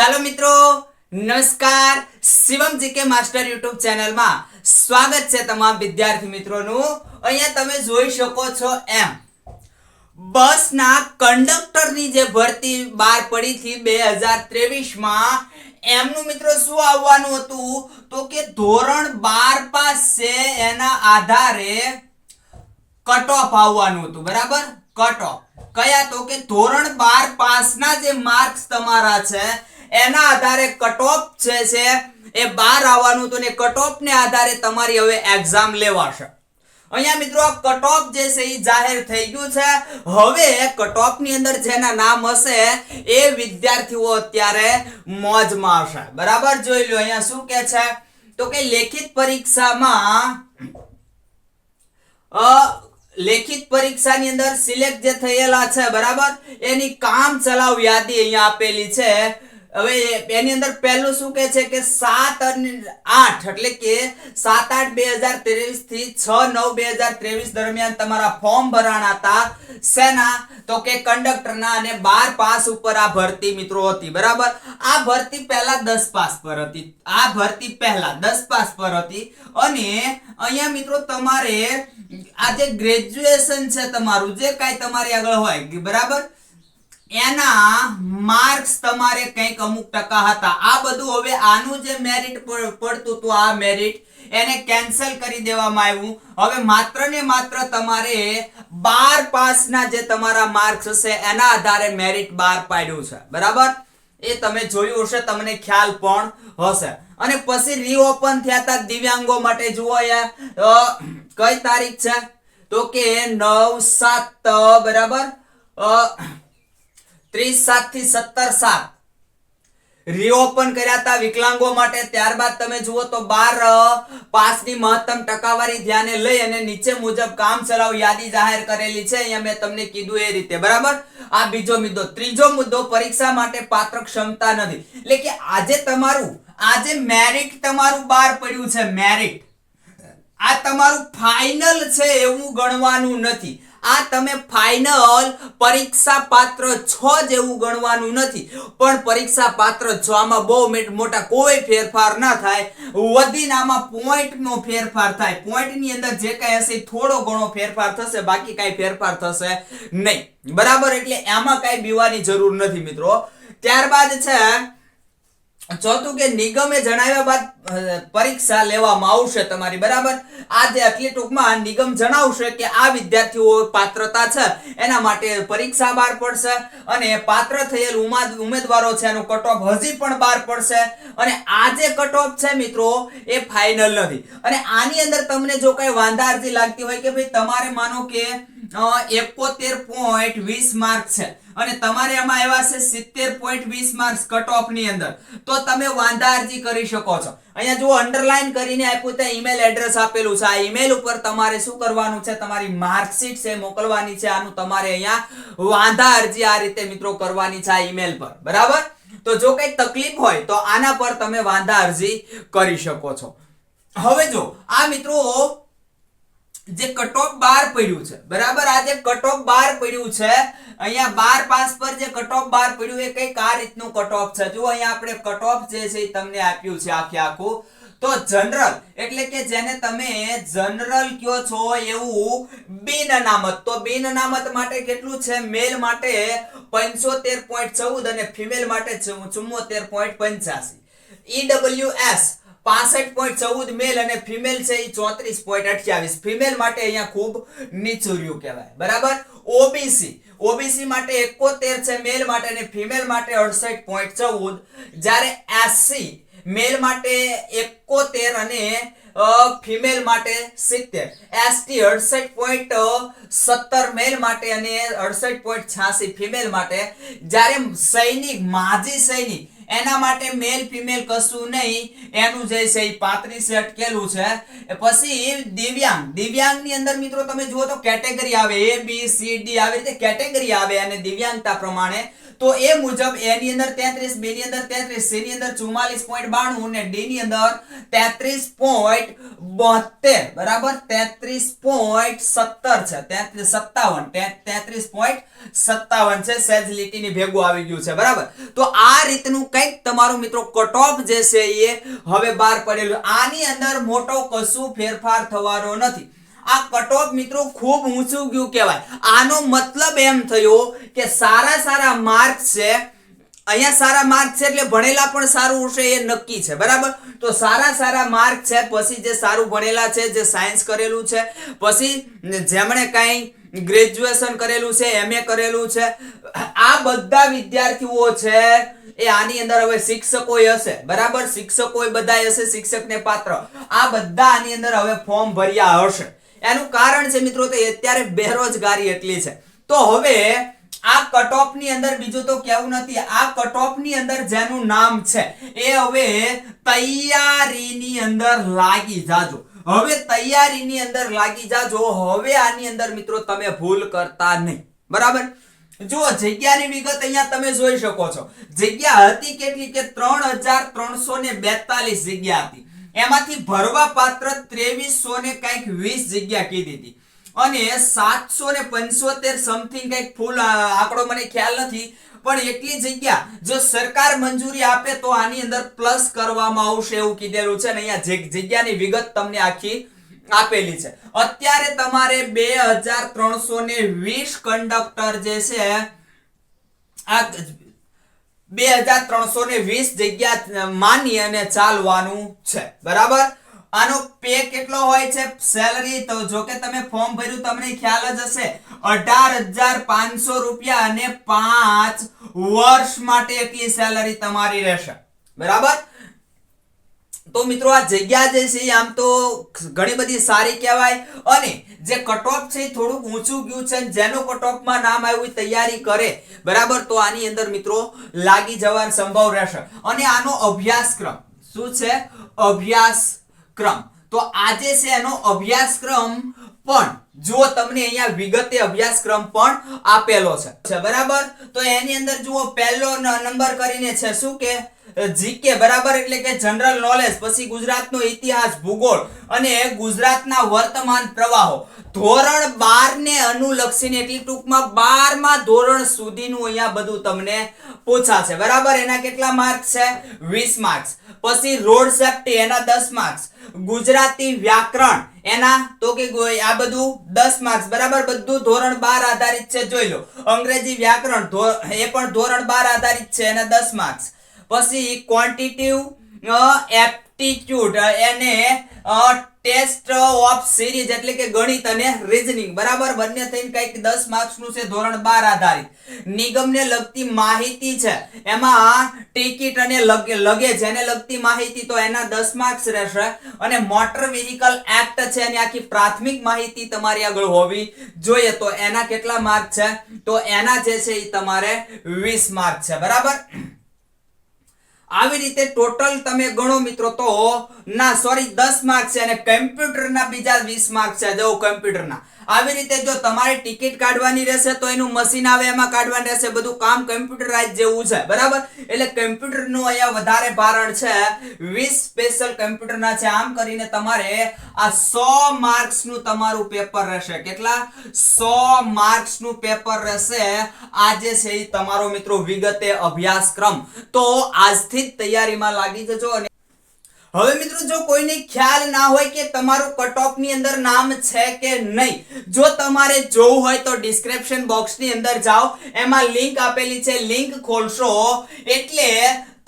ચાલો મિત્રો, નમસ્કાર. શિવમ જીકે માસ્ટર યુટ્યુબ ચેનલમાં સ્વાગત છે તમામ વિદ્યાર્થી મિત્રોનું. અહીંયા તમે જોઈ શકો છો એમ. બસના કંડક્ટરની જે ભરતી બહાર પડી હતી બે હજાર ત્રેવીસમાં, એમનું મિત્રો શું આવવાનું હતું? તો કે ધોરણ બાર પાસ છે એના આધારે કટ ઓફ આવવાનું હતું, બરાબર? કટ ઓફ કયા? તો કે ધોરણ બાર પાસના જે માર્ક્સ તમારા છે એના આધારે કટ ઓફ છે, એ બહાર આવવાનું હતું ને કટ ઓફ ને આધારે તમારી હવે એક્ઝામ લેવાશે. અહીંયા મિત્રો કટ ઓફ જે છે એ જાહેર થઈ ગયું છે. હવે કટ ઓફની અંદર જેના નામ હશે, એ વિદ્યાર્થીઓ અત્યારે મોજમાં હશે. બરાબર? જોઈ લો, અહીંયા શું કે છે? તો કે લેખિત પરીક્ષામાં લેખિત પરીક્ષાની અંદર સિલેક્ટ જે થયેલા છે, બરાબર? એની કામ ચલાવ યાદી અહીંયા આપેલી છે. હવે એની અંદર પહેલું શું કે છે કે સાત અને આઠ, એટલે કે સાત આઠ બે હજાર ત્રેવીસથી છ નવ બે હજાર ત્રેવીસ દરમિયાન તમારા ફોર્મ ભરાણા હતા. શેના? તો કે કંડક્ટરના અને બાર પાસ ઉપર આ ભરતી મિત્રો હતી, બરાબર? આ ભરતી પહેલા દસ પાસ પર હતી. આ ભરતી પહેલા દસ પાસ પર હતી. અને અહીંયા મિત્રો તમારે આ જે ગ્રેજ્યુએશન છે તમારું, જે કાંઈ તમારી આગળ હોય, બરાબર? એના માર્ક્સ તમારે કંઈક અમુક ટકા હતા. આ બધું હવે આનું જે મેરિટ પડતું હતું આ મેરિટ એને કેન્સલ કરી દેવામાં આવ્યું. હવે માત્ર ને માત્ર તમારે બાર પાસના જે તમારા માર્ક્સ હશે, એના આધારે મેરિટ બાર પાડ્યું છે. બરાબર? એ તમે જોયું હશે, તમને ખ્યાલ પણ હશે. અને પછી રીઓપન થયા હતા દિવ્યાંગો માટે જુઓ કઈ તારીખ છે? તો કે નવ સાત, બરાબર? ત્રીસ સાતથી સત્તર સાત. રીઓપન કર્યા હતા વિકલાંગો માટે. ત્યારબાદ તમે જુઓ તો બાર પાસની મહત્તમ ટકાવારી ધ્યાને લઈ અને નીચે મુજબ કામ ચલાવ યાદી જાહેર કરેલી છે. અહીંયા મેં તમને કીધું એ રીતે. બરાબર? આ બીજો મુદ્દો. ત્રીજો મુદ્દો, પરીક્ષા માટે પાત્ર ક્ષમતા નથી. એટલે કે આજે તમારું, આજે મેરિટ તમારું બહાર પડ્યું છે. મેરિટ આ તમારું ફાઇનલ છે એવું ગણવાનું નથી. આ તમે ફાઇનલ પરીક્ષા પાત્ર છ જેવું ગણવાનું નથી. પણ પરીક્ષા પાત્ર છો આમાં બહુ મોટા કોઈ ફેરફાર ના થાય. વધીને આમાં point ફેરફાર થાય. પોઈન્ટની અંદર જે કાંઈ હશે થોડો ઘણો ફેરફાર થશે, બાકી કાંઈ ફેરફાર થશે નહીં. બરાબર? એટલે એમાં કાંઈ બીવાની જરૂર નથી મિત્રો. ત્યારબાદ છે, ચોથું કે નિગમે જણાવ્યા બાદ પરીક્ષા લેવામાં આવશે તમારી, બરાબર? આજે આટલી ટૂંકમાં નિગમ જણાવશે કે આ વિદ્યાર્થીઓ પાત્રતા છે, એના માટે પરીક્ષા બહાર પડશે અને પાત્ર થયેલ ઉમેદવારો છે એનું કટઓફ હજી પણ બહાર પડશે અને આ જે કટ છે મિત્રો, એ ફાઇનલ નથી. અને આની અંદર તમને જો કઈ વાંધા અરજી લાગતી હોય કે ભાઈ તમારે માનો કે એકોતેર પોઈન્ટ વીસ માર્ક છે અને તમારે એમાં એવા છે સિત્તેર પોઈન્ટ વીસ માર્ક્સ કટ ઓફની અંદર, તો તમે વાંધા અરજી કરી શકો છો. અહીંયા જુઓ અંડરલાઈન કરીને આપ્યું ત્યાં ઈમેલ એડ્રેસ આપેલું છે. આ ઈમેલ ઉપર તમારે શું કરવાનું છે? તમારી માર્કશીટ છે, મોકલવાની છે. આનું તમારે અહીંયા વાંધા અરજી આ રીતે મિત્રો કરવાની છે આ ઈમેલ પર. બરાબર? તો જો કઈ તકલીફ હોય, તો આના પર તમે વાંધા અરજી કરી શકો છો. હવે જો, આ મિત્રો જે કટઓફ બાર પડ્યું છે. બરાબર? આ જે કટઓફ બાર પડ્યું છે, અહીંયા બાર પાસ પર જે કટઓફ બાર પડ્યું, એ કઈ આ રીતનું કટઓફ છે. જુઓ, અહીંયા આપણે કટઓફ જે છે એ તમને આપ્યું છે આખે આખું. તો જનરલ એટલે કે જેને તમે જનરલ કયો છો એવું બિન અનામત. તો બિન અનામત માટે કેટલું છે? મેલ માટે પંચોતેર પોઈન્ટ ચૌદ અને ફિમેલ માટે ચુમ્મોતેર પોઈન્ટ પંચ્યાસી. ઈડબ્લ્યુએસ પાસઠ પોઈન્ટ ચૌદ મેલ અને ફિમેલ છે એ ચોત્રીસ પોઈન્ટ અઠ્યાવીસ. ફિમેલ માટે અહીંયા ખૂબ નીચું રહ્યું કહેવાય. બરાબર? ઓબીસી ઓબીસી માટે એકોતેર છે મેલ માટે અને ફિમેલ માટે અડસઠ પોઈન્ટ ચૌદ. જ્યારે એસસી મેલ માટે એકોતેર અને ફિમેલ માટે સિત્તેર. એસટી અડસઠ પોઈન્ટ સત્તર મેલ માટે અને અડસઠ પોઈન્ટ છ્યાસી ફિમેલ માટે. જ્યારે સૈનિક, માજી સૈનિક એના માટે મેલ ફિમેલ કશું નહીં. એનું જે છે એ પાંત્રીસ અટકેલું છે. પછી દિવ્યાંગ દિવ્યાંગ. ની અંદર મિત્રો તમે જુઓ તો કેટેગરી આવે એ બી સી ડી આવી રીતે કેટેગરી આવે અને દિવ્યાંગતા પ્રમાણે તો એ મુજબ એ ની અંદર 33 બી ની અંદર 33 સી ની અંદર 44.92 ને ડી ની અંદર 33.72 બરાબર? 33.17 છે. 33 57 33.57 છે. સેજ લીટીની ભેગું આવી ગયું છે. બરાબર? તો આ રીતનું કંઈક તમારું મિત્રો કટ ઓફ જે છે એ હવે બહાર પડેલું. આની અંદર મોટો કશું ફેરફાર થવાનો નથી. આ કટ ઓફ મિત્રો ખૂબ ઊંચું ગયું કહેવાય. આનો મતલબ એમ થયો કે સારા સારા માર્ક છે. અહીંયા સારા માર્ક છે એટલે ભણેલા પણ સારું હશે, એ નક્કી છે, બરાબર? તો સારા સારા માર્ક છે, પછી જે સારું ભણેલા છે, જે સાયન્સ કરેલું છે, પછી જેમણે કાંઈ ગ્રેજ્યુએશન કરેલું છે એમએ કરેલું છે, આ બધા વિદ્યાર્થીઓ છે એ આની અંદર હવે શિક્ષકો હશે, બરાબર? શિક્ષકો બધા હશે, શિક્ષકને પાત્ર. આ બધા આની અંદર હવે ફોર્મ ભર્યા હશે. એનું કારણ છે મિત્રો તો અત્યારે બેરોજગારી એટલી છે. તો હવે આ કટની અંદર બીજું તો કેવું નથી, આ કટની અંદર જેનું નામ છે, એ હવે તૈયારીની અંદર લાગી જાજો. હવે તૈયારીની અંદર લાગી જાજો, હવે આની અંદર મિત્રો તમે ભૂલ કરતા નહીં. બરાબર? જો જગ્યાની વિગત અહીંયા તમે જોઈ શકો છો. જગ્યા હતી કેટલી કે ત્રણ હજાર ત્રણસો ને બેતાલીસ જગ્યા હતી. એમાંથી ભરવા પાત્ર ત્રેવીસો ને કંઈક વીસ જગ્યા કીધી હતી અને સાતસો ને પંચોતેર સમથિંગ કંઈક ફૂલ આંકડો મને ખ્યાલ નથી, પણ એટલી જગ્યા જો સરકાર મંજૂરી આપે તો આની અંદર પ્લસ કરવામાં આવશે એવું કીધેલું છે અને અહીંયા જગ્યાની વિગત તમને આખી આપેલી છે. અત્યારે તમારે બે હજાર ત્રણસો ને વીસ કંડક્ટર જે છે, આ બે હજાર ત્રણસો ને વીસ જગ્યા માની અને ચાલવાનું છે. બરાબર? આનો પે કેટલો હોય છે? સેલરી તો જો કે તમે ફોર્મ ભર્યું, તમને ખ્યાલ જ હશે. અઢાર હજાર પાંચસો રૂપિયા અને પાંચ વર્ષ માટે એટલી સેલરી તમારી રહેશે. બરાબર? તો મિત્રો આ જગ્યા જે છે આમ તો ઘણી બધી સારી કહેવાય. અને જે કટ ઓફ છે થોડુંક ઊંચું ગયું છે જેનો કટ ઓફમાં નામ આવ્યું તૈયારી કરે, બરાબર? તો આની અંદર મિત્રો લાગી જવાનો સંભવ રહેશે. અને આનો અભ્યાસક્રમ, શું છે? અભ્યાસક્રમ. તો આજે છે એનો અભ્યાસક્રમ પણ જુઓ તમને અહીંયા વિગતે અભ્યાસક્રમ પણ આપેલો છે. બરાબર? તો એની અંદર જુઓ, પહેલો નંબર કરીને છે શું કે જીકે બરાબર એટલે કે જનરલ નોલેજ, પછી ગુજરાતનો ઇતિહાસ, ભૂગોળ અને ગુજરાતના વર્તમાન પ્રવાહો. ધોરણ બાર ને અનુલક્ષીને એટલી ટૂંકમાં બારમાં ધોરણ સુધીનું અહીંયા બધું તમને પૂછાશે. બરાબર? એના કેટલા માર્ક છે? વીસ માર્ક્સ. પછી રોડ સેફ્ટી, એના દસ માર્ક્સ. ગુજરાતી વ્યાકરણ, એના તો કે આ બધું દસ માર્ક્સ. બરાબર? બધું ધોરણ બાર આધારિત છે, જોઈ લો. અંગ્રેજી વ્યાકરણ એ પણ ધોરણ બાર આધારિત છે, એના દસ માર્ક્સ. પછી ક્વોન્ટિટિવ એપ્ટિટ્યુડ એને ટેસ્ટ ઓફ સિરીઝ એટલે કે ગણિત અને રીઝનિંગ બરાબર? બંને થઈને કંઈક દસ માર્ક્સનું છે ધોરણ બાર આધારિત. નિગમને લગતી માહિતી છે. એમાં ટિકિટ અને લગ- લગેજ એને લગતી માહિતી તો એના દસ માર્ક્સ રહેશે. અને મોટર વ્હીકલ એક્ટ છે એની આખી પ્રાથમિક માહિતી તમારી આગળ હોવી જોઈએ. તો એના કેટલા માર્ક છે? તો એના જે છે એ તમારે વીસ માર્ક છે. બરાબર? આવી રીતે ટોટલ તમે ગણો મિત્રો તો, ના સોરી દસ માર્ક છે અને કમ્પ્યુટરના બીજા વીસ માર્ક છે. જો કમ્પ્યુટરના આવી રીતે જો તમારે ટિકિટ કાઢવાની રહેશે, તો એનું મશીન આવે, એમાં કાઢવાનું રહેશે. બધું કામ કમ્પ્યુટરાઇઝ જેવું છે, બરાબર? એટલે કમ્પ્યુટરનું અહીંયા વધારે ભારણ છે. વીસ સ્પેશિયલ કમ્પ્યુટરના છે. આમ કરીને તમારે આ સો માર્ક્સનું તમારું પેપર રહેશે. કેટલા? સો માર્ક્સનું પેપર રહેશે. આજે છે એ તમારો મિત્રો વિગતે અભ્યાસક્રમ. તો આજથી જ તૈયારીમાં લાગી જજો અને હવે મિત્રો, જો કોઈને ખ્યાલ ના હોય કે તમારું કટ ઓફની અંદર નામ છે કે નહીં, જો તમારે જોવું હોય તો ડિસ્ક્રિપ્શન બોક્સની અંદર જાઓ. એમાં લિંક આપેલી છે. લિંક ખોલશો એટલે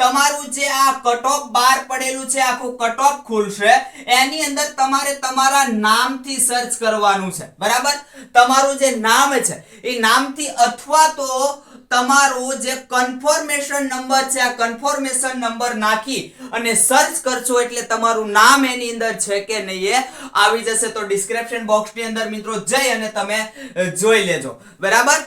તમારું જે આ કટ ઓફ બાર પડેલું છે, આખું કટ ઓફ ખુલશે, એની અંદર તમારે તમારા નામથી સર્ચ કરવાનું છે. બરાબર? તમારું જે નામ છે, એ નામથી અથવા તો તમારું જે કન્ફર્મેશન નંબર છે, આ કન્ફર્મેશન નંબર નાખી અને સર્ચ કરશો એટલે તમારું નામ એની અંદર છે કે નહીં એ આવી જશે. તો ડિસ્ક્રિપ્શન બોક્સની અંદર મિત્રો જઈ અને તમે જોઈ લેજો. બરાબર?